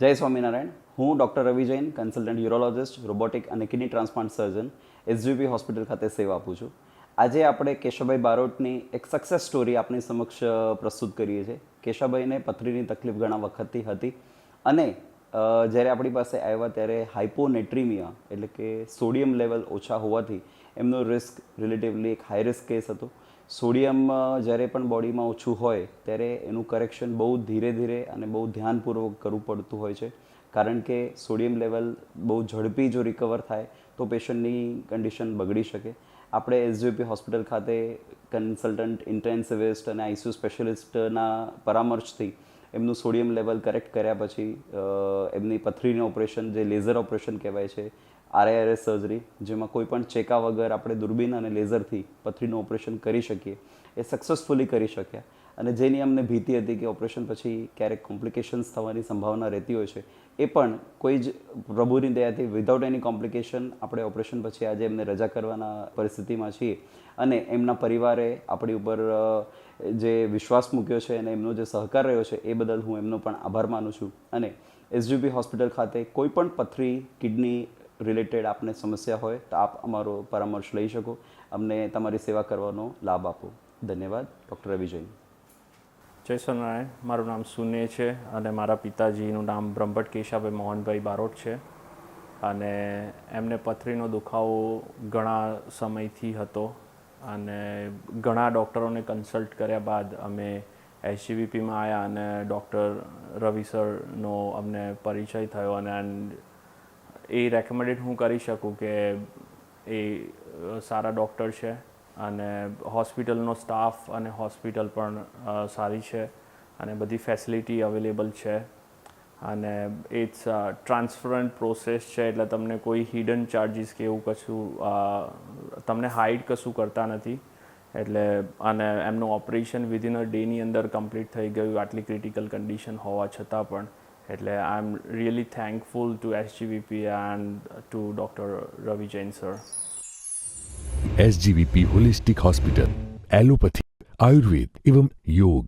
જય સ્વામિનારાયણ. હું doctor Ravi Jain, consultant urologist, robotic અને kidney transplant surgeon SGB hospital ખાતે સેવા આપું છું. આજે આપણે કેશવભાઈ બારોટની એક સક્સેસ સ્ટોરી આપની સમક્ષ પ્રસ્તુત કરીએ છીએ. કેશવભાઈને પથરીની તકલીફ ઘણા વખતથી હતી અને જ્યારે આપણી પાસે આવ્યા ત્યારે હાઇપોનેટ્રીમિયા એટલે કે સોડિયમ લેવલ ઓછા હોવાથી એમનો રિસ્ક રિલેટિવલી એક હાઈ રિસ્ક કેસ હતો. સોડિયમ જ્યારે પણ બોડીમાં ઓછું હોય, ત્યારે એનું કરેક્શન બહુ ધીરે ધીરે અને બહુ ધ્યાનપૂર્વક કરવું પડતું હોય છે. કારણ કે સોડિયમ લેવલ બહુ ઝડપી જો રિકવર થાય, તો પેશન્ટની કન્ડિશન બગડી શકે. આપણે એસજીપી હોસ્પિટલ ખાતે કન્સલ્ટન્ટ ઇન્ટેન્સિવિસ્ટ અને આઈસીયુ સ્પેશિયલિસ્ટના પરામર્શથી એમનું સોડિયમ લેવલ કરેક્ટ કર્યા પછી એમની પથરીનું ઓપરેશન જે લેઝર ઓપરેશન કહેવાય છે આરઆઈઆરએસ સર્જરી જેમાં કોઈ પણ ચેકા વગર આપણે દૂરબીન અને લેઝરથી પથરીનું ઓપરેશન કરી શકીએ, એ સક્સેસફુલી કરી શક્યા. અને જેની અમને ભીતિ હતી કે ઓપરેશન પછી ક્યારેક કોમ્પ્લિકેશન્સ થવાની સંભાવના રહેતી હોય છે, એ પણ કોઈ જ પ્રભુની દયાથી વિધાઉટ એની કોમ્પ્લિકેશન આપણે ઓપરેશન પછી આજે એમને રજા કરવાના પરિસ્થિતિમાં છીએ. અને એમના પરિવારે આપણી ઉપર જે વિશ્વાસ મૂક્યો છે અને એમનો જે સહકાર રહ્યો છે, એ બદલ હું એમનો પણ આભાર માનું છું. અને એસજીપી હોસ્પિટલ ખાતે કોઈ પણ પથરી, કિડની રિલેટેડ આપને સમસ્યા હોય, તો આપ અમારો પરામર્શ લઈ શકો. અમને તમારી સેવા કરવાનો લાભ આપો. ધન્યવાદ, ડૉક્ટર રવિ જૈન જય સ્વામિનારાયણ. મારું નામ સુને છે અને મારા પિતાજીનું નામ બ્રહ્મભટ્ટ કેશાભાઈ મોહનભાઈ બારોટ છે. અને એમને પથરીનો દુખાવો ઘણા સમયથી હતો. અને ઘણા ડૉક્ટરોને કન્સલ્ટ કર્યા બાદ અમે એસજીવીપીમાં આવ્યા અને ડૉક્ટર રવિ સરનો અમને પરિચય થયો અને એ રેકમેન્ડેડ હું કરી શકું કે એ સારા ડૉક્ટર છે અને હોસ્પિટલનો સ્ટાફ અને હોસ્પિટલ પણ સારી છે અને બધી ફેસિલિટી અવેલેબલ છે. અને ઇટ્સ ટ્રાન્સપરન્ટ પ્રોસેસ છે, એટલે તમને કોઈ હિડન ચાર્જીસ કે એવું કશું તમને હાઇડ કશું કરતા નથી. એટલે, અને એમનું ઓપરેશન વિધિન અ ડેની અંદર કમ્પ્લીટ થઈ ગયું, આટલી ક્રિટિકલ કન્ડિશન હોવા છતાં પણ. એટલે I am really thankful to SGVP and to doctor Ravi Jain sir SGVP holistic hospital allopathy Ayurveda એવં યોગ